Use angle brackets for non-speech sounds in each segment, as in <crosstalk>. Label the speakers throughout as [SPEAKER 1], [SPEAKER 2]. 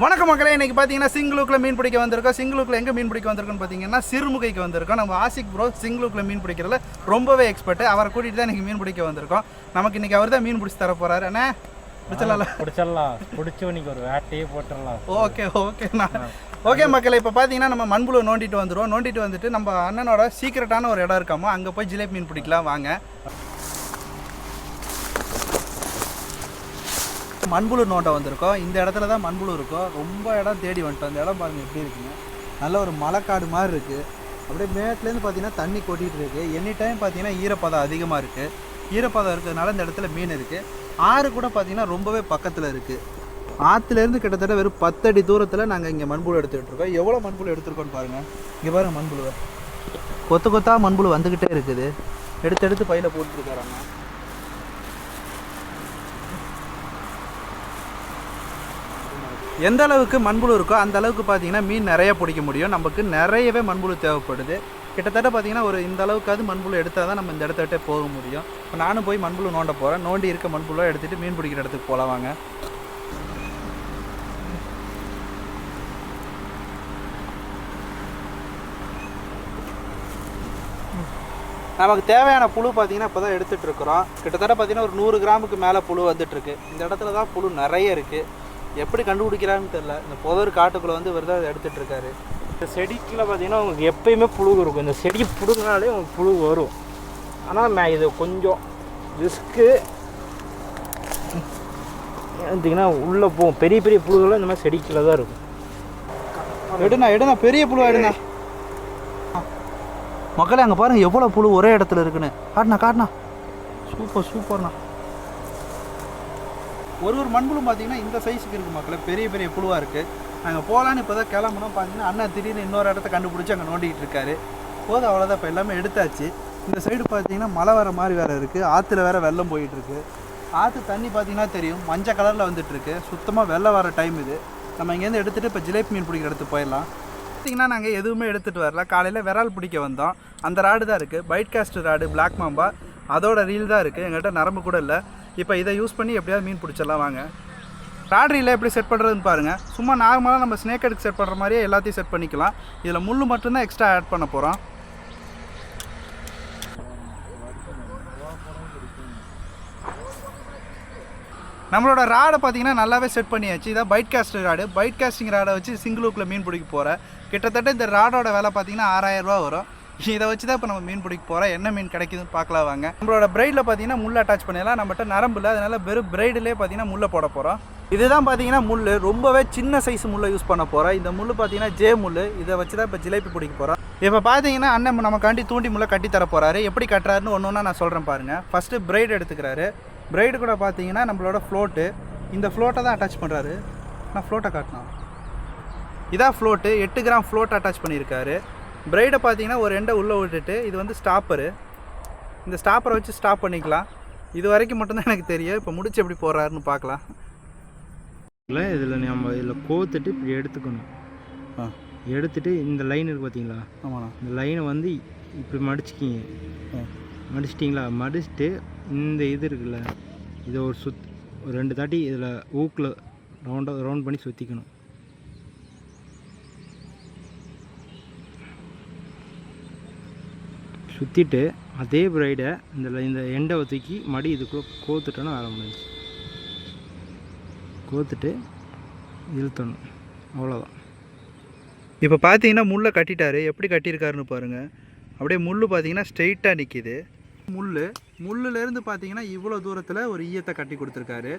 [SPEAKER 1] வணக்கம் மக்களே இன்னைக்கு பார்த்தீங்கன்னா சிங்கிளுக்குள்ள மீன் பிடிக்க வந்திருக்கோம். சிங்கிளுக்குள்ள எங்கே மீன் பிடிக்க வந்திருக்கோம்னு பார்த்தீங்கன்னா சிறுமுகைக்கு வந்திருக்கோம். நம்ம ஆசிக் ப்ரோ சிங்கிளுக்குள்ள மீன் பிடிக்கிறதுல ரொம்பவே எக்ஸ்பர்ட் அவரை கூட்டிகிட்டு தான் இன்னைக்கு மீன் பிடிக்க வந்திருக்கோம். நமக்கு இன்னைக்கு அவர் தான் மீன் பிடிச்சி தர போறாரு. அண்ணே பிடிச்சலாம்ல
[SPEAKER 2] பிடிச்சிடலாம். பிடிச்சி இன்னைக்கு ஒரு வேட்டையே போட்டுடலாம்.
[SPEAKER 1] ஓகே ஓகேண்ணா ஓகே மக்களே இப்போ பார்த்தீங்கன்னா நம்ம மண்புழு நோண்டிட்டு வந்துடுவோம் நோண்டிட்டு வந்துட்டு நம்ம அண்ணனோட சீக்கிரட்டான ஒரு இடம் இருக்காமோ அங்கே போய் ஜிலேபி மீன் பிடிக்கலாம். வாங்க. மண்புழு நோண்ட வந்திருக்கோம். இந்த இடத்துல தான் மண்புழு இருக்கும். ரொம்ப இடம் தேடி வந்துட்டோம். அந்த இடம் பாருங்கள் எப்படி இருக்குங்க? நல்ல ஒரு மலைக்காடு மாதிரி இருக்குது அப்படியே மேட்லேருந்து பார்த்தீங்கன்னா தண்ணி கொட்டிகிட்டு இருக்குது எனி டைம் பார்த்தீங்கன்னா ஈரப்பதம் அதிகமாக இருக்குது ஈரப்பதம் இருக்கிறதுனால இந்த இடத்துல மீன் இருக்குது ஆறு கூட பார்த்தீங்கன்னா ரொம்பவே பக்கத்தில் இருக்குது ஆற்றுலேருந்து கிட்டத்தட்ட வெறும் பத்தடி தூரத்தில் நாங்கள் இங்கே மண்புழு எடுத்துக்கிட்டு இருக்கோம். எவ்வளோ மண்புழு எடுத்துருக்கோன்னு பாருங்கள் இங்கே பாருங்கள் மண்புழுவை. கொத்து கொத்தாக மண்புழு வந்துக்கிட்டே இருக்குது. எடுத்து எடுத்து பையில் போட்டுருக்காராங்க எந்த அளவுக்கு மண்புழு இருக்கோ அந்த அளவுக்கு பார்த்தீங்கன்னா மீன் நிறைய பிடிக்க முடியும். நமக்கு நிறையவே மண்புழு தேவைப்படுது. கிட்டத்தட்ட பார்த்தீங்கன்னா ஒரு இந்த அளவுக்காவது மண்புழு எடுத்தால் தான் நம்ம இந்த இடத்த விட்டே போக முடியும். இப்போ நானும் போய் மண்புழு நோண்ட போகிறேன் நோண்டி இருக்க மண்புழுவை எடுத்துகிட்டு மீன் பிடிக்கிற இடத்துக்கு போகலாம் வாங்க. நமக்கு தேவையான புழு பார்த்தீங்கன்னா இப்போ தான் எடுத்துகிட்டு இருக்கிறோம். கிட்டத்தட்ட பார்த்தீங்கன்னா ஒரு நூறு கிராமுக்கு மேலே புழு வந்துட்டுருக்கு இந்த இடத்துல தான் புழு நிறைய இருக்குது எப்படி கண்டுபிடிக்கிறான்னு தெரில இந்த புதர் காட்டுக்குள்ளே வந்து இவர் தான் எடுத்துகிட்டு இருக்காரு.
[SPEAKER 2] இந்த செடிக்குள்ள பார்த்தீங்கன்னா உங்களுக்கு எப்பயுமே புழு இருக்கும். இந்த செடி பிடுங்கினாலே உங்களுக்கு புழு வரும். ஆனால் நான் இது கொஞ்சம் ரிஸ்க்கு பார்த்தீங்கன்னா உள்ளே போகும். பெரிய பெரிய புழுகள்லாம் இந்த மாதிரி செடிக்குள்ள தான் இருக்கும்.
[SPEAKER 1] எடுண்ணா எடுண்ணா பெரிய புழு எடுண்ணா. மக்களே அங்கே பாருங்க எவ்வளோ புழு ஒரே இடத்துல இருக்குன்னு. காட்டுண்ணா காட்டுண்ணா. சூப்பர் சூப்பர்ண்ணா. ஒரு ஒரு மண்புழு பார்த்தீங்கன்னா இந்த சைஸுக்கு இருக்குது மக்களை. பெரிய பெரிய புழுவாக இருக்குது நாங்கள் போகலான்னு இப்போ தான் கிளம்புனோம். பார்த்தீங்கன்னா அண்ணா திடீர்னு இன்னொரு இடத்த கண்டுபிடிச்சி அங்கே நோண்டிக்கிட்டு இருக்காரு. போதும் அவ்வளோதான் இப்போ எல்லாமே எடுத்தாச்சு. இந்த சைடு பார்த்தீங்கன்னா மழை வர மாதிரி வேறு இருக்குது ஆற்றுல வேறு வெள்ளம் போயிட்டுருக்கு ஆற்று தண்ணி பார்த்தீங்கன்னா தெரியும். மஞ்சள் கலரில் வந்துட்டுருக்கு சுத்தமாக வெள்ளம் வர டைம் இது. நம்ம இங்கேருந்து எடுத்துகிட்டு இப்போ ஜிலேபி மீன் பிடிக்கிற இடத்துக்கு போயிடலாம். பார்த்திங்கன்னா நாங்கள் எதுவுமே எடுத்துகிட்டு வரல. காலையில் விரால் பிடிக்க வந்தோம். அந்த ராடு தான் இருக்குது bait cast rod black mamba அதோட ரீல் தான் இருக்குது எங்கள்கிட்ட நரம்பு கூட இல்லை. இப்போ இதை யூஸ் பண்ணி எப்படியாவது மீன் பிடிச்சிடலாம் வாங்க. ராட்ரியில் எப்படி செட் பண்ணுறதுன்னு பாருங்கள் சும்மா நார்மலாக நம்ம ஸ்னேக் எடுக்கு செட் பண்ணுற மாதிரியே எல்லாத்தையும் செட் பண்ணிக்கலாம். இதில் முள் மட்டும்தான் எக்ஸ்ட்ரா ஆட் பண்ண போகிறோம் நம்மளோட ராடை பார்த்தீங்கன்னா நல்லாவே செட் பண்ணியாச்சு. இதான் bait cast rod bait casting ராடை வச்சு சிங்கிள் ஹூக்கில் மீன் பிடிக்க போகிறேன் கிட்டத்தட்ட இந்த ராடோட விலை பார்த்தீங்கன்னா ஆறாயிரம் ரூபா வரும். இதை வச்சு தான் இப்போ நம்ம மீன் பிடிக்க போகிறோம் என்ன மீன் கிடைக்குதுன்னு பார்க்கலாம் வாங்க. நம்மளோட பிரைடில் பார்த்தீங்கன்னா முள் அட்டாச் பண்ணிடலாம். நம்மகிட்ட நரம்பு இல்லை. அதனால வெறும் பிரைடிலே பார்த்தீங்கன்னா முள்ளை போட போகிறோம் இதுதான் பார்த்தீங்கன்னா முள் ரொம்பவே சின்ன சைஸ் முள்ளை யூஸ் பண்ண போகிறோம் இந்த முள் பார்த்தீங்கன்னா ஜே முள் இதை வச்சு தான் இப்போ ஜிலேபி பிடிக்க போகிறோம் இப்போ பார்த்தீங்கன்னா அண்ணன் நமக்காண்டி தூண்டி முள்ளை கட்டி தர போகிறாரு எப்படி கட்டுறாருன்னு ஒன்று ஒன்றா நான் சொல்கிறேன் பாருங்கள் ஃபஸ்ட்டு பிரைடு எடுத்துக்கிறாரு. பிரைடு கூட பார்த்தீங்கன்னா நம்மளோட ஃப்ளோட்டு இந்த ஃப்ளோட்டை தான் அட்டாச் பண்ணுறாரு நான் ஃப்ளோட்டை காட்டினோம் இதான் ஃப்ளோட்டு எட்டு கிராம் ஃப்ளோட் அட்டாச் பண்ணியிருக்காரு. பிரைடை பார்த்தீங்கன்னா ஒரு எண்டை உள்ளே விட்டுட்டு இது வந்து ஸ்டாப்பரு இந்த ஸ்டாப்பரை வச்சு ஸ்டாப் பண்ணிக்கலாம். இது வரைக்கும் மட்டும்தான் எனக்கு தெரியும். இப்போ முடிச்சு எப்படி போடுறாருன்னு பார்க்கலாம்.
[SPEAKER 2] இல்லை இதில் நம்ம இதில் கோத்துட்டு இப்படி எடுத்துக்கணும்.
[SPEAKER 1] ஆ.
[SPEAKER 2] எடுத்துட்டு இந்த லைன் இருக்கு பார்த்தீங்களா
[SPEAKER 1] ஆமாண்ணா.
[SPEAKER 2] இந்த லைனை வந்து இப்படி மடிச்சிக்கிங்க.
[SPEAKER 1] ஆ.
[SPEAKER 2] மடிச்சிட்டிங்களா? மடிச்சுட்டு இந்த இது இருக்குல்ல இதை ஒரு சுத் ஒரு ரெண்டு தாட்டி இதில் ஊக்கில் ரவுண்டாக ரவுண்ட் பண்ணி சுற்றிக்கணும் சுற்றிட்டு அதே பிரைடை இந்த இந்த எண்டை தூக்கி மடி இதுக்குள்ளே கோத்துட்டோன்னு வேலை முடிஞ்சு கோத்துட்டு இழுத்தணும். அவ்வளோதான்
[SPEAKER 1] இப்போ பார்த்தீங்கன்னா முள்ளை கட்டிட்டாரு. எப்படி கட்டியிருக்காருன்னு பாருங்கள் அப்படியே முள் பார்த்தீங்கன்னா ஸ்ட்ரெயிட்டாக நிற்கிது முள் முள்ளுலேருந்து பார்த்தீங்கன்னா இவ்வளோ தூரத்தில் ஒரு ஈயத்தை கட்டி கொடுத்துருக்காரு.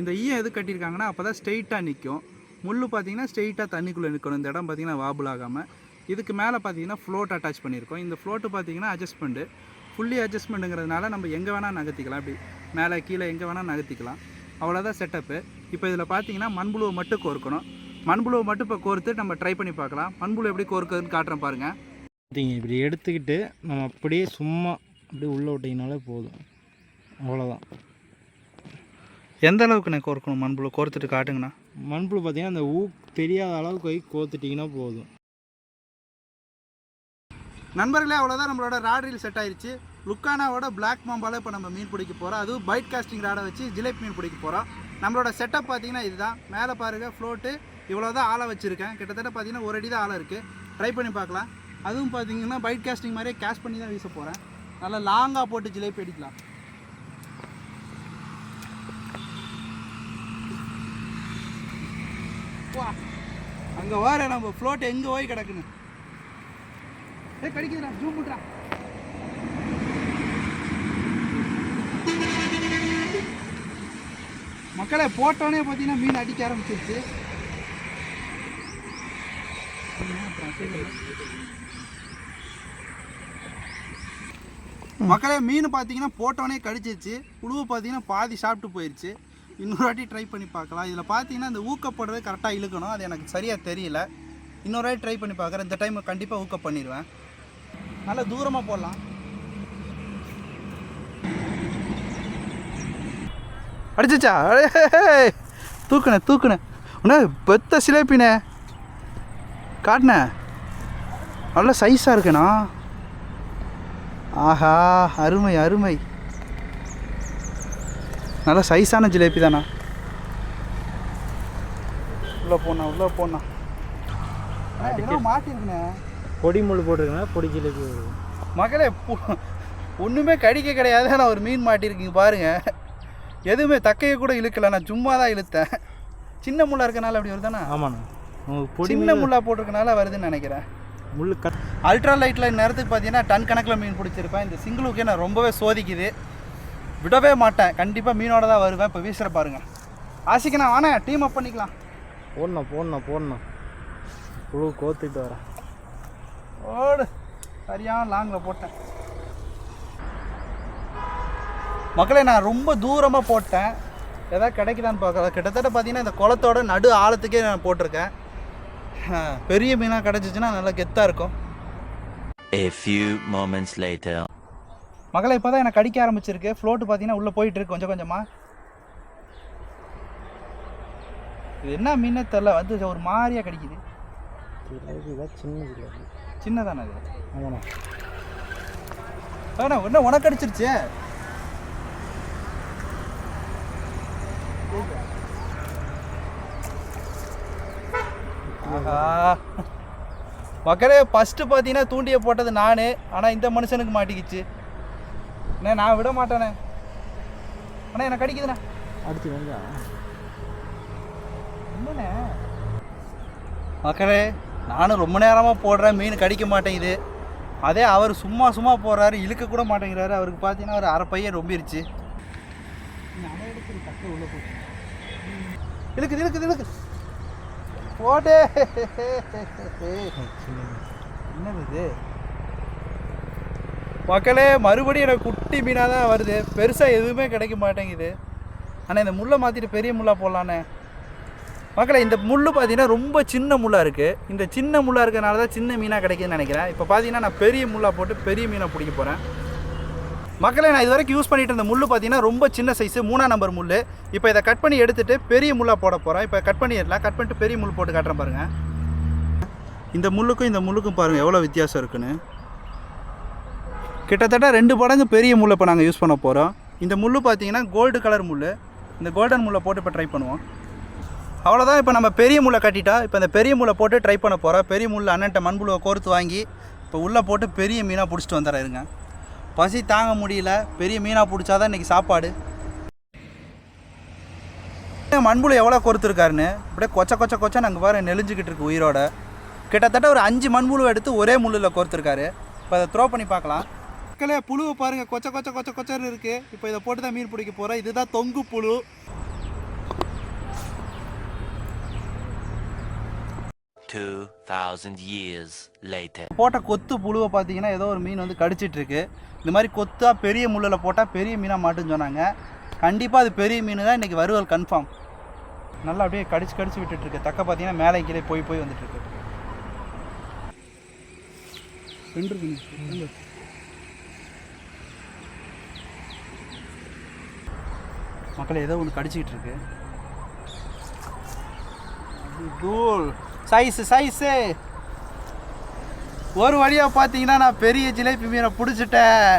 [SPEAKER 1] இந்த ஈயம் எது கட்டியிருக்காங்கன்னா அப்போ தான் ஸ்ட்ரெயிட்டாக நிற்கும் முள் பார்த்தீங்கன்னா ஸ்ட்ரெயிட்டாக தண்ணிக்குள்ளே நிற்கணும் இந்த இடம் பார்த்தீங்கன்னா வாபுல் ஆகாமல் இதுக்கு மேலே பார்த்தீங்கன்னா ஃப்ளோட் அட்டாச் பண்ணியிருக்கோம். இந்த ஃப்ளோட்டு பார்த்தீங்கன்னா அட்ஜஸ்ட்மெண்ட்டு ஃபுல்லி அட்ஜஸ்ட்மெண்ட்டுங்கிறதுனால நம்ம எங்கே வேணால் நகர்த்திக்கலாம். இப்படி மேலே கீழே எங்கே வேணால் நகர்த்திக்கலாம். அவ்வளோதான் செட்டப்பு இப்போ இதில் பார்த்தீங்கன்னா மண்புழுவை மட்டும் கோர்க்கணும். மண்புழுவை மட்டும் இப்போ கோர்த்து நம்ம ட்ரை பண்ணி பார்க்கலாம். மண்புழு எப்படி கோர்க்குதுன்னு காட்டுறேன் பாருங்கள்
[SPEAKER 2] பார்த்தீங்க இப்படி எடுத்துக்கிட்டு நம்ம அப்படியே சும்மா அப்படியே உள்ளே விட்டிங்கனாலே போதும். அவ்வளோதான்
[SPEAKER 1] எந்த அளவுக்கு நான் கோர்க்கணும் மண்புழு கோர்த்துட்டு காட்டுங்கண்ணா.
[SPEAKER 2] மண்புழு பார்த்தீங்கன்னா அந்த ஊ தெரியாத அளவுக்கு போய் கோத்துட்டிங்கன்னா போதும்.
[SPEAKER 1] நண்பர்களே அவ்வளோதான் நம்மளோட ராட்ரில் செட் ஆயிடுச்சு லுக்கானாவோட பிளாக் மாம்பால் இப்போ நம்ம மீன் பிடிக்க போகிறோம் அதுவும் பைட் காஸ்டிங் ராடை வச்சு ஜிலேபி மீன் பிடிக்க போகிறோம் நம்மளோட செட்டப் பார்த்தீங்கன்னா இதுதான். மேலே பாருங்கள் ஃப்ளோட்டு இவ்வளோ தான் ஆளை வச்சுருக்கேன். கிட்டத்தட்ட பார்த்தீங்கன்னா ஒரு அடி தான் ஆளை இருக்குது ட்ரை பண்ணி பார்க்கலாம். அதுவும் பார்த்தீங்கன்னா பைட் காஸ்டிங் மாதிரியே கேஷ் பண்ணி தான் வீச போகிறேன் நல்லா லாங்காக போட்டு ஜிலேபி அடிக்கலாம். அங்கே வர நம்ம ஃப்ளோட் எங்கே போய் கிடக்குன்னு? ஏ கடிக்குதுடா ஜூம் பண்ணுறா மக்களை போட்டோன்னே பார்த்தீங்கன்னா மீன் அடிக்க ஆரம்பிச்சிருச்சு. மக்களே மீன் பார்த்தீங்கன்னா போட்டோன்னே கடிச்சிருச்சு. புழுவை பார்த்தீங்கன்னா பாதி சாப்பிட்டு போயிடுச்சு இன்னொரு வாட்டி ட்ரை பண்ணி பார்க்கலாம். இதில் பார்த்தீங்கன்னா இந்த ஊக்கப்படுறது கரெக்டாக இழுக்கணும். அது எனக்கு சரியாக தெரியல. இன்னொரு வாட்டி ட்ரை பண்ணி பார்க்குறேன். இந்த டைம் கண்டிப்பாக ஊக்கம் பண்ணிடுவேன். நல்லா தூரமாக போடலாம். அடிச்சிச்சா? தூக்குனே தூக்குனே. உன்ன பெத்த சிலேப்பினே. காட்டின. நல்ல சைஸாக இருக்குண்ணா ஆஹா அருமை அருமை. நல்ல சைஸான ஜிலேபி தானா? உள்ளே போனா உள்ளே போனா மாட்டிருக்குண்ணே
[SPEAKER 2] பொடி முள் போட்டிருக்கேன். பொடி ஜிலேபி வருது
[SPEAKER 1] மகளே ஒண்ணுமே கடிக்க கிடையாது. நான் ஒரு மீன் மாட்டிருக்கீங்க பாருங்க. எதுவுமே தக்கையை கூட இழுக்கல. நான் சும்மா தான் இழுத்தேன். சின்ன முள்ளா இருக்கனால அப்படி வருதானா?
[SPEAKER 2] ஆமாண்ணா. பொடி
[SPEAKER 1] சின்ன முள்ளா போட்டிருக்கனால வருதுன்னு நினைக்கிறேன்.
[SPEAKER 2] முள் கட்
[SPEAKER 1] அல்ட்ரா லைட்டில் நேரத்துக்கு பார்த்தீங்கன்னா டன் கணக்கில் மீன் பிடிச்சிருப்பேன். இந்த சிங்கிளுக்கே நான் ரொம்பவே சோதிக்குது. விடவே மாட்டேன். கண்டிப்பாக மீனோட தான் வருவேன். இப்போ வீசுகிற பாருங்க. ஆசிக்கு நான் வானே டீம் அப் பண்ணிக்கலாம்.
[SPEAKER 2] போடணும் போடணும் போடணும். புழு கோத்துட்டு வரேன்.
[SPEAKER 1] ஓடு. சரியான லாங்கில் போட்டேன். மக்களே நான் ரொம்ப தூரமாக போட்டேன். எதாவது கிடைக்குதான்னு பார்க்கலாம் கிட்டத்தட்ட பார்த்தீங்கன்னா இந்த குளத்தோட நடு ஆழத்துக்கே நான் போட்டிருக்கேன். பெரிய மீனாக கிடச்சிச்சின்னா நல்லா கெத்தாக இருக்கும்.
[SPEAKER 3] A few moments later.
[SPEAKER 1] மகளை இப்போ தான் எனக்கு கடிக்க ஆரம்பிச்சிருக்கு. ஃப்ளோட்டு பார்த்தீங்கன்னா உள்ளே போயிட்டு இருக்கு கொஞ்சம் கொஞ்சமாக இது என்ன மீனே தெரில வந்து ஒரு மாதிரியாக கடிக்குது.
[SPEAKER 2] ஜிலேபி தான் சின்ன ஜிலேபி
[SPEAKER 1] சின்னதானே அது?
[SPEAKER 2] ஆமாண்ணா.
[SPEAKER 1] வேணா என்ன உனக்கு அடிச்சிருச்சு? மக்களே ஃபஸ்ட்டு பார்த்தீங்கன்னா தூண்டியை போட்டது நான். ஆனால் இந்த மனுஷனுக்கு மாட்டிக்கிச்சு. அண்ணே நான் விட மாட்டேனே. அண்ணா எனக்கு கடிக்குதுண்ணே
[SPEAKER 2] அடிச்சு வந்தா
[SPEAKER 1] என்னண்ணே? மக்களே நானும் ரொம்ப நேரமாக போடுறேன் மீன் கடிக்க மாட்டேங்குது. அதே அவர் சும்மா சும்மா போடுறாரு இழுக்க கூட மாட்டேங்கிறாரு. அவருக்கு பார்த்தீங்கன்னா ஒரு அரை பையன் ரொம்பிருச்சு. இழுக்குது இழுக்குது இழுக்கு போட்டே என்னது இது? மக்களே மறுபடியும் எனக்கு குட்டி மீனாக தான் வருது. பெருசாக எதுவுமே கிடைக்க மாட்டேங்குது. ஆனால் இந்த முள்ளை மாற்றிட்டு பெரிய முள்ளாக போடலானே மக்களே இந்த முள் பார்த்தீங்கன்னா ரொம்ப சின்ன முள்ளாக இருக்குது இந்த சின்ன முள்ளாக இருக்கிறனால தான் சின்ன மீனாக கிடைக்குதுன்னு நினைக்கிறேன். இப்போ பார்த்தீங்கன்னா நான் பெரிய முள்ளாக போட்டு பெரிய மீனை பிடிக்க போகிறேன் மக்களை நான் இது வரைக்கும் யூஸ் பண்ணிட்டு இருந்த முள் பார்த்தீங்கன்னா ரொம்ப சின்ன சைஸு மூணாம் நம்பர் முள் இப்போ இதை கட் பண்ணி எடுத்துகிட்டு பெரிய முள்ளாக போட போகிறேன் இப்போ கட் பண்ணிடலாம் கட் பண்ணிட்டு பெரிய முள் போட்டு காட்டுறேன் பாருங்கள் இந்த முள்ளுக்கும் இந்த முள்ளுக்கும் பாருங்கள் எவ்வளோ வித்தியாசம் இருக்குன்னு. கிட்டத்தட்ட ரெண்டு படங்கு பெரிய முள்ளை இப்போ நாங்கள் யூஸ் பண்ண போகிறோம் இந்த முள் பார்த்தீங்கன்னா கோல்டு கலர் முள் இந்த கோல்டன் முள்ளை போட்டு இப்போ ட்ரை பண்ணுவோம். அவ்வளோதான் இப்போ நம்ம பெரிய முள்ளை கட்டிட்டா இப்போ இந்த பெரிய முள்ளை போட்டு ட்ரை பண்ண போகிறோம் பெரிய முள் அண்ணன்ட்ட மண்புழுவை கோர்த்து வாங்கி இப்போ உள்ளே போட்டு பெரிய மீனாக பிடிச்சிட்டு வந்துடுறேன் இருங்க. பசி தாங்க முடியல. பெரிய மீனாக பிடிச்சாதான் இன்றைக்கி சாப்பாடு. மண்புழு எவ்வளோ கொறுத்துருக்காருன்னு அப்படியே கொச்ச கொச்ச கொச்ச நாங்கள் பாரு நெளிஞ்சுக்கிட்டு இருக்கு உயிரோட. கிட்டத்தட்ட ஒரு அஞ்சு மண்புழு எடுத்து ஒரே முள்ளில் கொறுத்துருக்காரு இப்போ அதை த்ரோ பண்ணி பார்க்கலாம். மக்களே புழுவை பாருங்கள் கொச்ச கொச்ச கொச்ச கொச்சன்னு இருக்குது இப்போ இதை போட்டு தான் மீன் பிடிக்க போகிறோம் இதுதான் தொங்கு புழு.
[SPEAKER 3] Two thousand years later.
[SPEAKER 1] போட்ட கொத்து புழுவை பார்த்தீங்கன்னா ஏதோ ஒரு மீன் வந்து கடிச்சிட்டு இருக்கு இந்த மாதிரி கொத்தா பெரிய முள்ளில் போட்டால் பெரிய மீனாக மாட்டுன்னு சொன்னாங்க. கண்டிப்பாக அது பெரிய மீன் தான் இன்றைக்கி வருவல் கன்ஃபார்ம் நல்லா அப்படியே கடிச்சு கடிச்சு விட்டுட்டு இருக்கு தக்க பார்த்தீங்கன்னா மேலே கீழே போய் போய் வந்துட்டு இருக்கு ரெண்டு. ஏதோ ஒன்று கடிச்சிக்கிட்டு இருக்கு தூள். Size size. ஒரு வழியாக பார்த்தீங்கன்னா நான் பெரிய ஜிலேபி மீனை பிடிச்சிட்டேன்.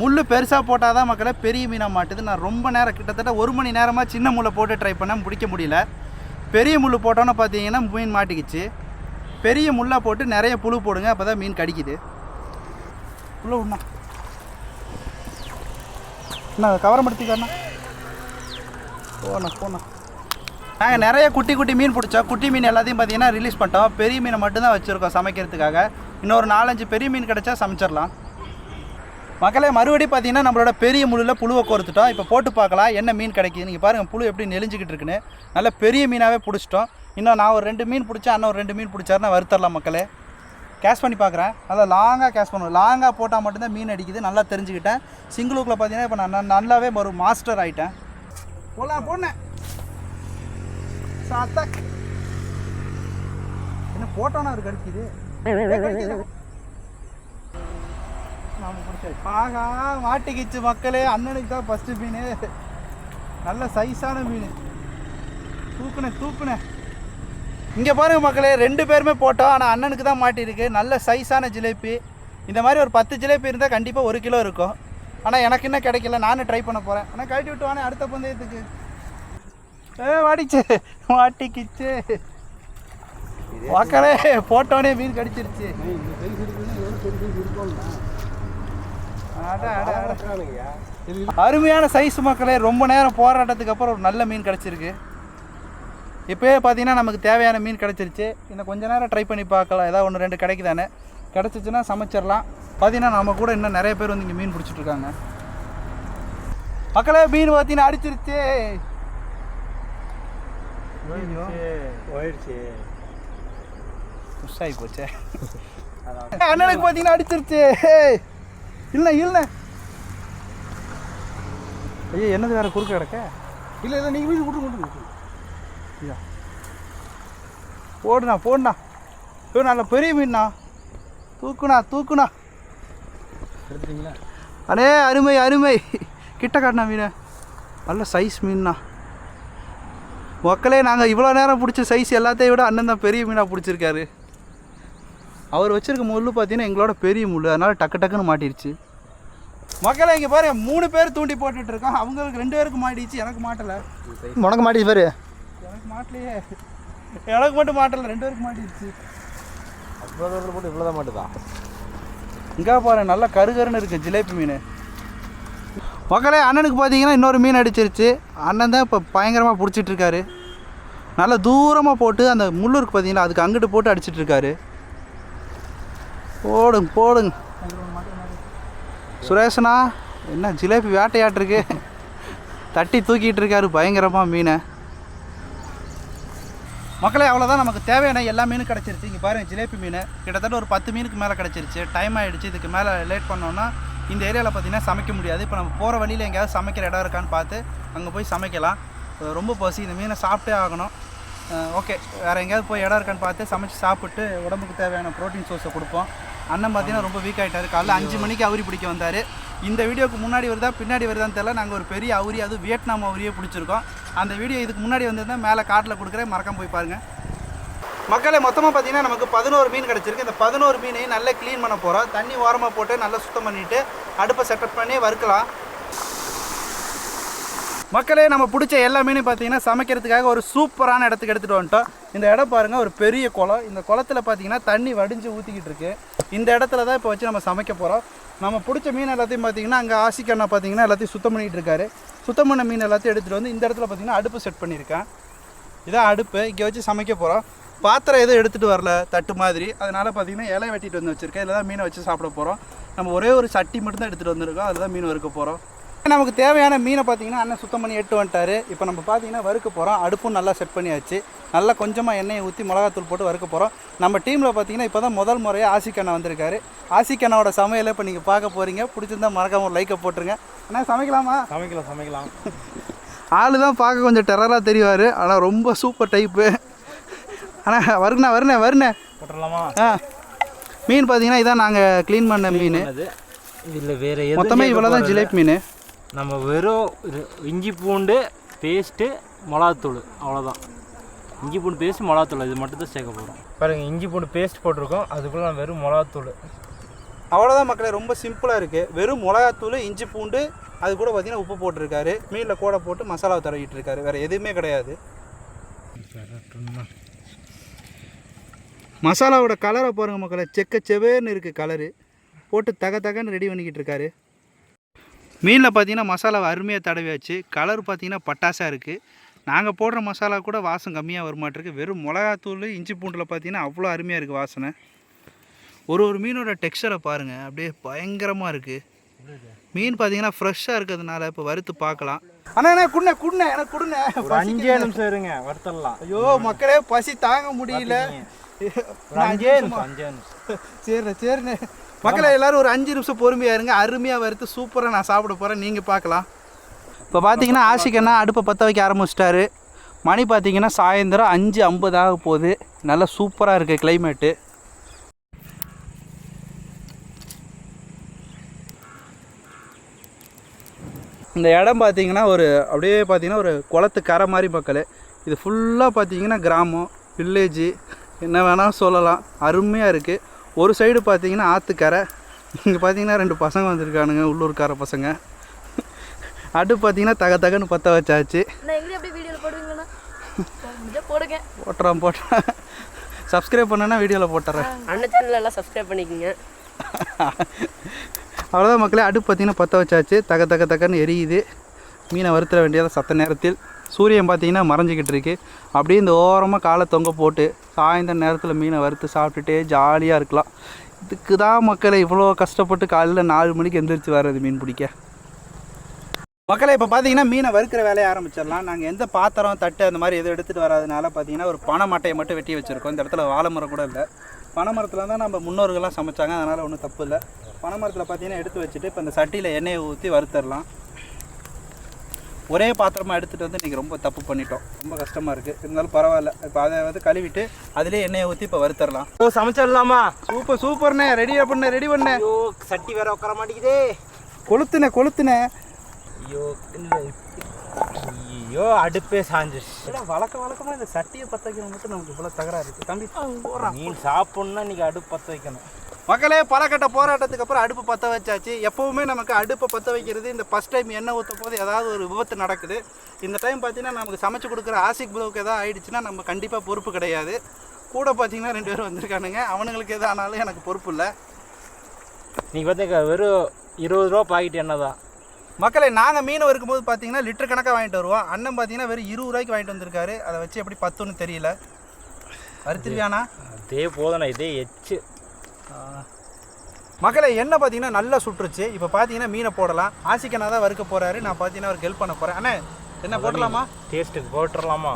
[SPEAKER 1] முள் பெருசாக போட்டால் தான் மக்களை பெரிய மீனாக மாட்டுது. நான் ரொம்ப நேரம் கிட்டத்தட்ட ஒரு மணி நேரமாக சின்ன முள்ளை போட்டு ட்ரை பண்ணேன். பிடிக்க முடியல. பெரிய முள் போட்டோன்னு பார்த்தீங்கன்னா மீன் மாட்டிக்கிச்சு. பெரிய முள்ளை போட்டு நிறைய புழு போடுங்க அப்போ தான் மீன் கடிக்குது. உள்ள உண்ணா என்ன கவரம் எடுத்துக்கண்ணா போண்ணா போண்ணா. நாங்கள் நிறைய குட்டி குட்டி மீன் பிடிச்சோம். குட்டி மீன் எல்லாத்தையும் பார்த்தீங்கன்னா ரிலீஸ் பண்ணிட்டோம். பெரிய மீனை மட்டும்தான் வச்சுருக்கோம் சமைக்கிறதுக்காக. இன்னொரு நாலஞ்சு பெரிய மீன் கிடைச்சா சமைச்சிடலாம். மக்களே மறுபடியும் பார்த்தீங்கன்னா நம்மளோட பெரிய முழுவில் புழுவை கோர்த்துட்டோம். இப்போ போட்டு பார்க்கலாம். என்ன மீன் கிடைக்குது? நீங்கள் பாருங்கள் புழு எப்படி நெலிஞ்சிக்கிட்டு இருக்குன்னு. நல்ல பெரிய மீனாகவே பிடிச்சிட்டோம். இன்னும் நான் ஒரு ரெண்டு மீன் பிடிச்சா அண்ணன் ஒரு ரெண்டு மீன் பிடிச்சாருன்னா வருத்தரலாம் மக்களே. கேஷ் பண்ணி பார்க்குறேன். நல்லா லாங்காக கேஷ் பண்ணுவேன் லாங்காக போட்டால் மட்டும்தான் மீன் அடிக்குது. நல்லா தெரிஞ்சுக்கிட்டேன். சிங்கிளுக்கில் பார்த்தீங்கன்னா இப்போ நான் நல்லாவே ஒரு மாஸ்டர் ஆகிட்டேன் போலாம் போனேன் என்ன போட்டோன்னா அது கடிக்குது. ஆகா மாட்டிக்கிச்சு மக்களே. அண்ணனுக்கு தான் ஃபஸ்ட்டு மீன். நல்ல சைஸான மீன். தூக்குனேன் தூக்குனேன் இங்கே பாருங்க மக்களே ரெண்டு பேருமே போட்டோம். ஆனால் அண்ணனுக்கு தான் மாட்டியிருக்கு. நல்ல சைஸான ஜிலேபி. இந்த மாதிரி ஒரு பத்து ஜிலேபி இருந்தால் கண்டிப்பாக ஒரு கிலோ இருக்கும். ஆனால் எனக்கு இன்னும் கிடைக்கல. நானும் ட்ரை பண்ண போகிறேன் ஆனால் கழட்டி விட்டு வானே அடுத்த பந்தயத்துக்கு. ஏ வாடிச்சு வாட்டிக்கிச்சு. மக்களே போட்டோனே மீன் கடிச்சிருச்சு. அட, அட. அருமையான சைஸ் மக்களே ரொம்ப நேரம் போராட்டத்துக்கு அப்புறம் ஒரு நல்ல மீன் கிடச்சிருக்கு. இப்போயே பார்த்தீங்கன்னா நமக்கு தேவையான மீன் கிடச்சிருச்சு. இன்னும் கொஞ்ச நேரம் ட்ரை பண்ணி பார்க்கலாம். ஏதாவது ஒன்று ரெண்டு கிடைக்குதானே. கிடச்சிச்சின்னா சமைச்சிடலாம். பார்த்தீங்கன்னா நம்ம கூட இன்னும் நிறைய பேர் வந்து இங்கே மீன் பிடிச்சிட்ருக்காங்க மக்களே மீன் பார்த்தீங்கன்னா அடிச்சிருச்சு.
[SPEAKER 2] போயிடுச்சு.
[SPEAKER 1] புஷ் ஆகி போச்சே. <laughs> அண்ணனுக்கு பார்த்தீங்கன்னா அடிச்சிருச்சு. இல்லை இல்லை ஐயோ என்னது வேற குறுக்க கிடக்க?
[SPEAKER 2] இல்லை இல்லை நீங்கள் வீடு விட்டு விட்டு
[SPEAKER 1] இதா. போடுண்ணா போடுண்ணா. ஐயோ நல்ல பெரிய மீன்ண்ணா. தூக்குண்ணா தூக்குண்ணா.
[SPEAKER 2] எடுத்துட்டீங்களா
[SPEAKER 1] அடே அருமை அருமை. கிட்ட காட்டினா மீன். நல்ல சைஸ் மீன்ண்ணா. மக்களே நாங்கள் இவ்வளோ நேரம் பிடிச்ச சைஸ் எல்லாத்தையும் விட அண்ணன் தான் பெரிய மீனாக பிடிச்சிருக்காரு. அவர் வச்சிருக்க முள் பார்த்தீங்கன்னா எங்களோட பெரிய முள் அதனால் டக்கு டக்குன்னு மாட்டிருச்சு. மக்களே இங்கே பாருங்க மூணு பேர் தூண்டி போட்டுட்டு இருக்கோம். அவங்களுக்கு ரெண்டு பேருக்கு மாட்டிடுச்சு. எனக்கு மாட்டலை.
[SPEAKER 2] உனக்கு மாட்டிச்சு பாரு.
[SPEAKER 1] எனக்கு மாட்டலையே. எனக்கு மட்டும் மாட்டலை. ரெண்டு பேருக்கு மாட்டிடுச்சு.
[SPEAKER 2] அவ்வளோ போட்டு இவ்வளோ தான் மாட்டுதா?
[SPEAKER 1] இங்கே பாரு நல்லா கருகருன்னு இருக்குது ஜிலேபி மீன். மக்களே அண்ணனுக்கு பார்த்தீங்கன்னா இன்னொரு மீன் அடிச்சிருச்சு. அண்ணன் தான் இப்போ பயங்கரமாக பிடிச்சிட்டு இருக்காரு நல்லா தூரமாக போட்டு அந்த முள்ளூருக்கு பார்த்தீங்களா அதுக்கு அங்கிட்டு போட்டு அடிச்சிட்டு இருக்காரு போடுங்க போடுங்க. சுரேஷனா என்ன ஜிலேபி வேட்டையாட்டிருக்கு. தட்டி தூக்கிட்டு இருக்காரு பயங்கரமாக மீனை. மக்களே அவ்வளோதான் நமக்கு தேவையான எல்லா மீனும் கிடச்சிருச்சு. இங்கே பாருங்கள் ஜிலேபி மீன். கிட்டத்தட்ட ஒரு பத்து மீனுக்கு மேலே கிடச்சிருச்சு. டைம் ஆகிடுச்சு இதுக்கு மேலே லேட் பண்ணோன்னா இந்த ஏரியாவில் பார்த்தீங்கன்னா சமைக்க முடியாது. இப்போ நம்ம போகிற வழியில் எங்கேயாவது சமைக்கிற இடம் இருக்கான்னு பார்த்து அங்கே போய் சமைக்கலாம். ரொம்ப பசி இந்த மீனை சாப்பிட்டே ஆகணும். ஓகே வேறு எங்கேயாவது போய் இடம் இருக்கான்னு பார்த்து சமைச்சு சாப்பிட்டு உடம்புக்கு தேவையான ப்ரோட்டீன் சோர்ஸை கொடுப்போம். அண்ணன் பார்த்தீங்கன்னா ரொம்ப வீக் ஆகிட்டாரு காலைல அஞ்சு மணிக்கு அவுரி பிடிக்க வந்தார். இந்த வீடியோக்கு முன்னாடி வருதா பின்னாடி வருதான்னு தெரியல. நாங்கள் ஒரு பெரிய அவுரி அது வியட்நாம் அவுரியே பிடிச்சிருக்கோம். அந்த வீடியோ இதுக்கு முன்னாடி வந்திருந்தா மேலே காட்டில் கொடுக்குறேன். மறக்காம போய் பாருங்கள் மக்களே மொத்தமாக பார்த்தீங்கன்னா நமக்கு பதினோரு மீன் கிடச்சிருக்கு. இந்த பதினோரு மீனையும் நல்லா க்ளீன் பண்ண போகிறோம் தண்ணி ஓரமாக போட்டு நல்லா சுத்தம் பண்ணிவிட்டு அடுப்பை செட்டப் பண்ணி வறுக்கலாம். மக்களே நம்ம பிடிச்ச எல்லா மீனையும் பார்த்தீங்கன்னா சமைக்கிறதுக்காக ஒரு சூப்பரான இடத்துக்கு எடுத்துகிட்டு வந்துட்டோம். இந்த இடம் பாருங்கள் ஒரு பெரிய குளம். இந்த குளத்துல பார்த்தீங்கன்னா தண்ணி வடிஞ்சு ஊற்றிக்கிட்டு இருக்கு. இந்த இடத்துல தான் இப்போ வச்சு நம்ம சமைக்க போகிறோம் நம்ம பிடிச்ச மீன் எல்லாத்தையும் பார்த்தீங்கன்னா அங்கே ஆசிக்கண்ணா பார்த்தீங்கன்னா எல்லாத்தையும் சுத்தம் பண்ணிகிட்டு இருக்காரு. சுத்தம் பண்ண மீன் எல்லாத்தையும் எடுத்துகிட்டு வந்து இந்த இடத்துல பார்த்தீங்கன்னா அடுப்பு செட் பண்ணியிருக்கேன். இதான் அடுப்பு. இங்கே வச்சு சமைக்க போகிறோம் பாத்திரம் எதுவும் எடுத்துகிட்டு வரல தட்டு மாதிரி. அதனால் பார்த்தீங்கன்னா இலை வெட்டிட்டு வந்து வச்சுருக்கேன். இதில் தான் மீனை வச்சு சாப்பிட போகிறோம் நம்ம ஒரே ஒரு சட்டி மட்டும் தான் எடுத்துகிட்டு வந்திருக்கோம். அதில் தான் மீன் வறுக்க போகிறோம் நமக்கு தேவையான மீனை பார்த்தீங்கன்னா அண்ணன் சுத்தம் பண்ணி எட்டு வந்துட்டாரு. இப்போ நம்ம பார்த்தீங்கன்னா வறுக்க போகிறோம் அடுப்பும் நல்லா செட் பண்ணியாச்சு. நல்லா கொஞ்சமாக எண்ணெயை ஊற்றி மிளகாத்தூள் போட்டு வறுக்க போகிறோம் நம்ம டீமில் பார்த்தீங்கன்னா இப்போ தான் முதல் முறையாக ஆசிக்கண்ணா வந்திருக்காரு. ஆசிக்கண்ணாவோட சமையலை இப்போ நீங்கள் பார்க்க போகிறீங்க பிடிச்சிருந்தா மறக்காம ஒரு லைக்கை போட்டுருங்க. அண்ணா சமைக்கலாமா?
[SPEAKER 2] சமைக்கலாம் சமைக்கலாம்.
[SPEAKER 1] ஆள் தான் பார்க்க கொஞ்சம் டெரராக தெரிவார். ஆனால் ரொம்ப சூப்பர் டைப்பு ஆனால் வருண்ணா வருண்ணே வருண்ணே.
[SPEAKER 2] போட்டுடலாமா
[SPEAKER 1] ஆ. மீன் பார்த்தீங்கன்னா இதான் நாங்கள் க்ளீன் பண்ண மீன்.
[SPEAKER 2] இதில் வேறு
[SPEAKER 1] மொத்தமே இவ்வளோ தான் ஜிலேபி மீன்.
[SPEAKER 2] நம்ம வெறும் இஞ்சி பூண்டு பேஸ்ட்டு மிளகாத்தூள் அவ்வளோதான் இஞ்சி பூண்டு பேஸ்ட் மிளகாத்தூள் இது மட்டும் தான் சேர்க்க போகிறோம் பாருங்கள் இஞ்சி பூண்டு பேஸ்ட் போட்டிருக்கோம். அதுக்குள்ளே நான் வெறும் மிளகாத்தூள்.
[SPEAKER 1] அவ்வளோதான் மக்களே ரொம்ப சிம்பிளாக இருக்குது வெறும் மிளகாத்தூள் இஞ்சி பூண்டு அது கூட பார்த்தீங்கன்னா உப்பு போட்டிருக்காரு. மீனில் கூட போட்டு மசாலாவை தடவிட்டு இருக்காரு. வேறு எதுவுமே கிடையாது. மசாலாவோட கலரை பாருங்க மக்களை. செக்க செவேர்னு இருக்குது கலரு போட்டு தக தகன்னு ரெடி பண்ணிக்கிட்டு இருக்காரு. மீனில் பார்த்தீங்கன்னா மசாலாவை அருமையாக தடவியாச்சு. கலர் பார்த்தீங்கன்னா பட்டாசாக இருக்குது நாங்கள் போடுற மசாலா கூட வாசம் கம்மியாக வரமாட்டிருக்கு. வெறும் மிளகாத்தூள் இஞ்சி பூண்டில் பார்த்தீங்கன்னா அவ்வளோ அருமையாக இருக்குது வாசனை. ஒரு ஒரு மீனோட டெக்ஸ்சரை பாருங்கள் அப்படியே பயங்கரமாக இருக்குது மீன் பார்த்தீங்கன்னா ஃப்ரெஷ்ஷாக இருக்கிறதுனால இப்போ வறுத்து பார்க்கலாம். அண்ணா அண்ணா குடுண்ணே குடுண்ணே எனக்கு குடுண்ணே.
[SPEAKER 2] ஒரு அஞ்சே நிமிஷம் இருங்க வறுத்தரலாம்.
[SPEAKER 1] ஐயோ மக்களே பசி தாங்க முடியல.
[SPEAKER 2] ஒரு அஞ்சே நிமிஷம்? அஞ்சே நிமிஷம்.
[SPEAKER 1] சரிண்ணே சரிண்ணே மக்களே எல்லாரும் ஒரு அஞ்சு நிமிஷம் பொறுமையாக இருங்க. அருமையாக வறுத்து சூப்பராக நான் சாப்பிட போகிறேன் நீங்கள் பார்க்கலாம். இப்போ பார்த்தீங்கன்னா ஆஷிக்கண்ணா அடுப்பை பற்ற வைக்க ஆரம்பிச்சிட்டாரு. மணி பார்த்தீங்கன்னா சாயந்தரம் அஞ்சு ஐம்பது ஆக போகுது. நல்லா சூப்பராக இருக்குது கிளைமேட்டு இந்த இடம் பார்த்தீங்கன்னா ஒரு அப்படியே பார்த்தீங்கன்னா ஒரு குளத்து கரை மாதிரி மக்கள். இது ஃபுல்லாக பார்த்தீங்கன்னா கிராமம் வில்லேஜு என்ன வேணால் சொல்லலாம். அருமையாக இருக்குது ஒரு சைடு பார்த்தீங்கன்னா ஆற்றுக்கரை இங்கே பார்த்தீங்கன்னா ரெண்டு பசங்க வந்திருக்கானுங்க உள்ளூர்கார பசங்க. அடுப்பு பார்த்தீங்கன்னா தக தகன்னு பற்ற வச்சாச்சு. போட்டுறான் போட்டுறான் சப்ஸ்கிரைப் பண்ணேன்னா வீடியோவில் போட்டுறேன்.
[SPEAKER 4] அண்ணன் சேனல் எல்லாம் சப்ஸ்கிரைப் பண்ணிக்கோங்க.
[SPEAKER 1] அவ்வளோதான் மக்களே அடுப்பு பார்த்தீங்கன்னா பற்ற வச்சாச்சு. தக தக தகன்னு எரியுது. மீனை வறுத்துற வேண்டியது சத்த நேரத்தில். சூரியன் பார்த்திங்கன்னா மறைஞ்சிக்கிட்டு இருக்கு. அப்படியே இந்த ஓரமாக காலை தொங்க போட்டு சாயந்தர நேரத்தில் மீனை வறுத்து சாப்பிட்டுட்டே ஜாலியாக இருக்கலாம். இதுக்கு தான் மக்களை இவ்வளோ கஷ்டப்பட்டு காலையில் நாலு மணிக்கு எந்திரிச்சு வர்றது மீன் பிடிக்க. மக்களை இப்போ பார்த்தீங்கன்னா மீனை வறுக்கிற வேலையை ஆரம்பிச்சிடலாம். நாங்கள் எந்த பாத்திரம் தட்டு அந்த மாதிரி எதுவும் எடுத்துகிட்டு வராதனால பார்த்தீங்கன்னா ஒரு பனை மட்டையை மட்டும் வெட்டி வச்சுருக்கோம். இந்த இடத்துல வாழை மரம் கூட இல்லை. பனை மரத்தில் தான் நம்ம முன்னோர்கள்லாம் சமைச்சாங்க. அதனால் ஒன்றும் தப்பு இல்லை. பனை மரத்தில் பார்த்தீங்கன்னா எடுத்து வச்சுட்டு இப்போ இந்த சட்டியில் எண்ணெயை ஊற்றி வறுத்தரலாம் ஒரே பாத்திரமாக எடுத்துகிட்டு வந்து இன்றைக்கி ரொம்ப தப்பு பண்ணிட்டோம். ரொம்ப கஷ்டமாக இருக்குது இருந்தாலும் பரவாயில்ல. இப்போ அதை வந்து கழுவிட்டு அதிலே எண்ணெயை ஊற்றி இப்போ வறுத்தரலாம்
[SPEAKER 2] ஓ சமைச்சிடலாமா?
[SPEAKER 1] சூப்பர் சூப்பர்ண்ணே. ரெடி பண்ண ரெடி பண்ண.
[SPEAKER 2] ஐயோ சட்டி வேற உட்கார மாட்டேங்குதே.
[SPEAKER 1] கொளுத்துனே கொளுத்துனே.
[SPEAKER 2] ஐயோ ஐயோ அடுப்பே சாஞ்சிருச்சு.
[SPEAKER 1] வழக்க வழக்கமாக இந்த சட்டியை பற்ற வைக்கிறது மட்டும் நமக்கு இவ்வளோ தகராறு இருக்குது தம்பி
[SPEAKER 2] மீன் சாப்பிட்ணுன்னா இன்னைக்கு அடுப்பு பற்ற வைக்கணும்.
[SPEAKER 1] மக்களே பலகட்ட போராட்டத்துக்கு அப்புறம் அடுப்பு பற்ற வச்சாச்சு. எப்போவுமே நமக்கு அடுப்பை பற்ற வைக்கிறது இந்த ஃபஸ்ட் டைம் எண்ணெய் ஊற்றும் போது ஏதாவது ஒரு விபத்து நடக்குது. இந்த டைம் பார்த்தீங்கன்னா நமக்கு சமைச்சு கொடுக்குற ஆசிக் ப்ளவுக்கு எதாவது ஆயிடுச்சுன்னா நம்ம கண்டிப்பாக பொறுப்பு கிடையாது. கூட பார்த்தீங்கன்னா ரெண்டு பேரும் வந்திருக்கானுங்க. அவனுங்களுக்கு எது ஆனாலும் எனக்கு பொறுப்பு இல்லை.
[SPEAKER 2] நீங்கள் பார்த்தீங்க வெறும் இருபது ரூபா பாக்கெட் எண்ணெய் தான்.
[SPEAKER 1] மக்களே நாங்கள் மீன் இருக்கும்போது பார்த்தீங்கன்னா லிட்டர் கணக்காக வாங்கிட்டு வருவோம். அண்ணன் பார்த்தீங்கன்னா வெறும் இருபது ரூபாய்க்கு வாங்கிட்டு வந்திருக்காரு. அதை வச்சு எப்படி பத்துன்னு தெரியல. வருத்திருவியானா
[SPEAKER 2] அதே போதும்ண்ணா இதே எச்சு.
[SPEAKER 1] மக்களை எண்ணெய் பார்த்தீங்கன்னா நல்லா சுட்டுருச்சு இப்போ பார்த்தீங்கன்னா மீனை போடலாம். ஆசிக்கனா தான் வறுக்க போகிறாரு நான் பார்த்தீங்கன்னா அவருக்கு ஹெல்ப் பண்ண போகிறேன் அண்ணே என்ன போடலாமா
[SPEAKER 2] டேஸ்ட்டுக்கு போட்டுடலாமா.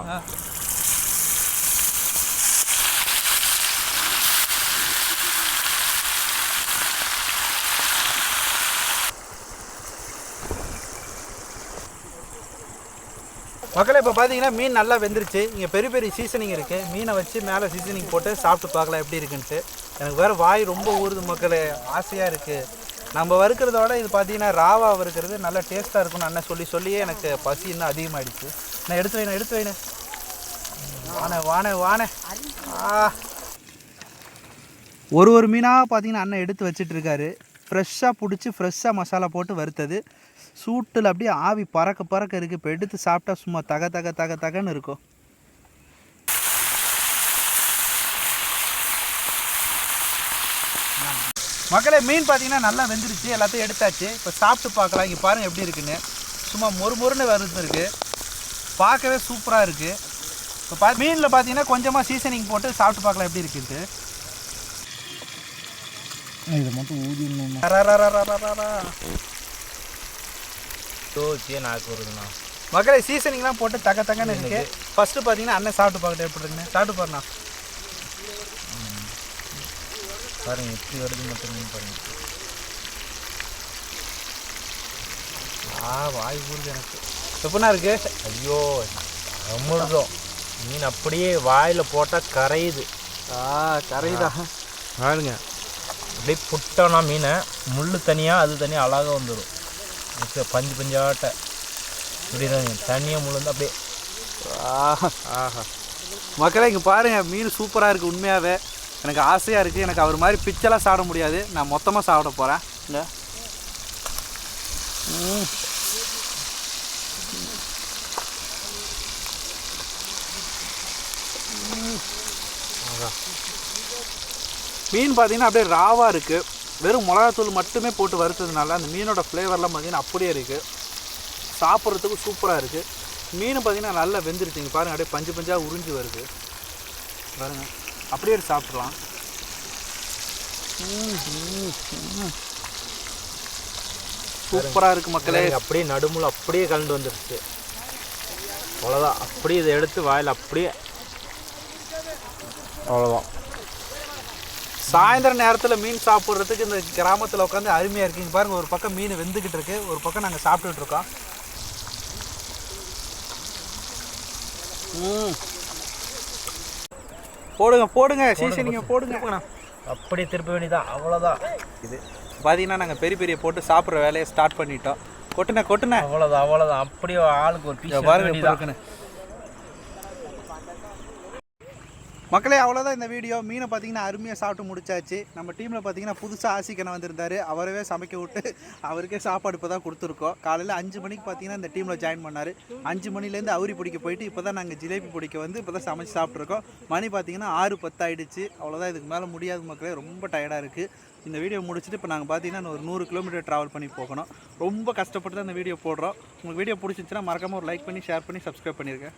[SPEAKER 1] மக்களே இப்போ பார்த்தீங்கன்னா மீன் நல்லா வெந்துருச்சு. இங்கே பெரிய பெரிய சீசனிங் இருக்குது மீனை வச்சு மேலே சீசனிங் போட்டு சாப்பிட்டு பார்க்கலாம் எப்படி இருக்குன்ட்டு. எனக்கு வேறு வாய் ரொம்ப ஊறுது மக்களே. ஆசையாக இருக்குது நம்ம வறுக்கிறத விட இது பார்த்தீங்கன்னா ராவா வறுக்கிறது நல்லா டேஸ்ட்டாக இருக்கும்னு அண்ணன் சொல்லி சொல்லியே எனக்கு பசி இன்னும் அதிகமாகிடுச்சு நான் எடுத்து வைனேன் எடுத்து வைனேன் வானே வானே வானே ஆ. ஒரு ஒரு மீனாக பார்த்தீங்கன்னா அண்ணன் எடுத்து வச்சிட்டு இருக்காரு ஃப்ரெஷ்ஷாக பிடிச்சி ஃப்ரெஷ்ஷாக மசாலா போட்டு வறுத்தது. சூட்டில் அப்படியே ஆவி பறக்க பறக்க இருக்குது இப்போ எடுத்து சாப்பிட்டா சும்மா தக தக தக தகன்னு இருக்கும். மக்களே மீன் பார்த்தீங்கன்னா நல்லா வெந்துருச்சு. எல்லாத்தையும் எடுத்தாச்சு. இப்போ சாப்பிட்டு பார்க்கலாம். இங்கே பாருங்கள் எப்படி இருக்குன்னு. சும்மா மொறு மொறுன்னு வருது இருக்குது பார்க்கவே சூப்பராக இருக்குது இப்போ பா மீனில் பார்த்தீங்கன்னா கொஞ்சமாக சீசனிங் போட்டு சாப்பிட்டு பார்க்கலாம் எப்படி இருக்குன்ட்டு.
[SPEAKER 2] இது மட்டும் ஊதிடணும். தோச்சியே நாக்கு வருதுண்ணா
[SPEAKER 1] மக்களே சீசனிங்லாம் போட்டு தக்க தக்கன்னு இருக்கு ஃபர்ஸ்ட் பார்த்தீங்கன்னா அண்ணன் சாப்பிட்டு பார்க்கட்டு எப்படி இருக்குன்னு சாப்பிட்டு பாருண்ணா
[SPEAKER 2] பாருங்க எப்படி வருது மட்டும் மீன் பாருங்க.
[SPEAKER 1] ஆ வாய் ஊறுது எனக்கு. எப்படின்னா இருக்கு?
[SPEAKER 2] ஐயோ அமிர்தம். மீன் அப்படியே வாயில் போட்டால் கரையுது.
[SPEAKER 1] ஆ கரைதா
[SPEAKER 2] பாருங்க. அப்படியே புட்டோன்னா மீனை. முள் தனியாக அது தனியாக அழகாக வந்துடும் பஞ்சு பஞ்சாட்ட. இப்படி தான் தனியாக முள் வந்து அப்படியே.
[SPEAKER 1] ஆஹா. மக்களே இங்கே பாருங்க மீன் சூப்பராக இருக்குது உண்மையாகவே எனக்கு ஆசையாக இருக்குது எனக்கு அவர் மாதிரி பிச்செல்லாம் சாப்பிட முடியாது. நான் மொத்தமாக சாப்பிட போகிறேன் இந்த. மீன் பார்த்தீங்கன்னா அப்படியே ராவாக இருக்குது வெறும் மிளகாத்தூள் மட்டுமே போட்டு வறுத்ததுனால அந்த மீனோட ஃப்ளேவர்லாம் பார்த்தீங்கன்னா அப்படியே இருக்குது சாப்பிட்றதுக்கு சூப்பராக இருக்குது மீன் பார்த்தீங்கன்னா நல்லா வெந்துருச்சுங்க பாருங்கள் அப்படியே பஞ்சு பஞ்சாக உறிஞ்சி வருது. பாருங்கள் அப்படியே எடுத்து சாப்பிட்றலாம் சூப்பராக இருக்குது மக்களே
[SPEAKER 2] அப்படியே நடுமுல அப்படியே கலந்து வந்துருச்சு. அவ்வளோதான் அப்படியே இதை எடுத்து வாயில் அப்படியே அவ்வளோதான்
[SPEAKER 1] சாயந்தர நேரத்தில் மீன் சாப்பிட்றதுக்கு இந்த கிராமத்தில் உட்காந்து அருமையாக இருக்குங்க. பாருங்கள் ஒரு பக்கம் மீன் வெந்துக்கிட்டு இருக்கு ஒரு பக்கம் நாங்கள் சாப்பிட்டுட்டு இருக்கோம். ம். போடுங்க போடுங்க சீசன் நீங்கள் போடுங்க.
[SPEAKER 2] அப்படியே திருப்ப வேண்டியதான் அவ்வளோதான்
[SPEAKER 1] இது பார்த்தீங்கன்னா நாங்கள் பெரிய பெரிய போட்டு சாப்பிட்ற வேலையை ஸ்டார்ட் பண்ணிட்டோம். கொட்டுன கொட்டுன
[SPEAKER 2] அவ்வளோதான் அவ்வளோதான் அப்படியே ஆளுக்கு ஒரு பீஸ்
[SPEAKER 1] பாருங்க எப்படி இருக்குன்னு. மக்களே அவ்வளோதான் இந்த வீடியோ. மீனை பார்த்தீங்கன்னா அருமையாக சாப்பிட்டு முடிச்சாச்சு. நம்ம டீமில் பார்த்தீங்கன்னா புதுசாக ஆசிக்கனை வந்திருந்தாரு. அவரவே சமைக்க விட்டு அவருக்கே சாப்பாடு இப்போ தான் கொடுத்துருக்கோம். காலையில் அஞ்சு மணிக்கு பார்த்தீங்கன்னா இந்த டீமில் ஜாயின் பண்ணார். அஞ்சு மணிலேருந்து அவுரி பிடிக்க போயிட்டு இப்போ தான் நாங்கள் ஜிலேபி பிடிக்க வந்து இப்போ தான் சமைச்சு சாப்பிட்ருக்கோம் மணி பார்த்தீங்கன்னா ஆறு பத்தாயிடுச்சு. அவ்வளோதான் இதுக்கு மேலே முடியாத மக்களே. ரொம்ப டயர்டாக இருக்குது இந்த வீடியோ முடிச்சுட்டு இப்போ நாங்கள் பார்த்தீங்கன்னா ஒரு நூறு கிலோமீட்டர் ட்ராவல் பண்ணி போகணும். ரொம்ப கஷ்டப்பட்டு தான் இந்த வீடியோ போடுறோம். உங்களுக்கு வீடியோ பிடிச்சிச்சுன்னா மறக்காமல் ஒரு லைக் பண்ணி ஷேர் பண்ணி சப்ஸ்கிரைப் பண்ணியிருக்கேன்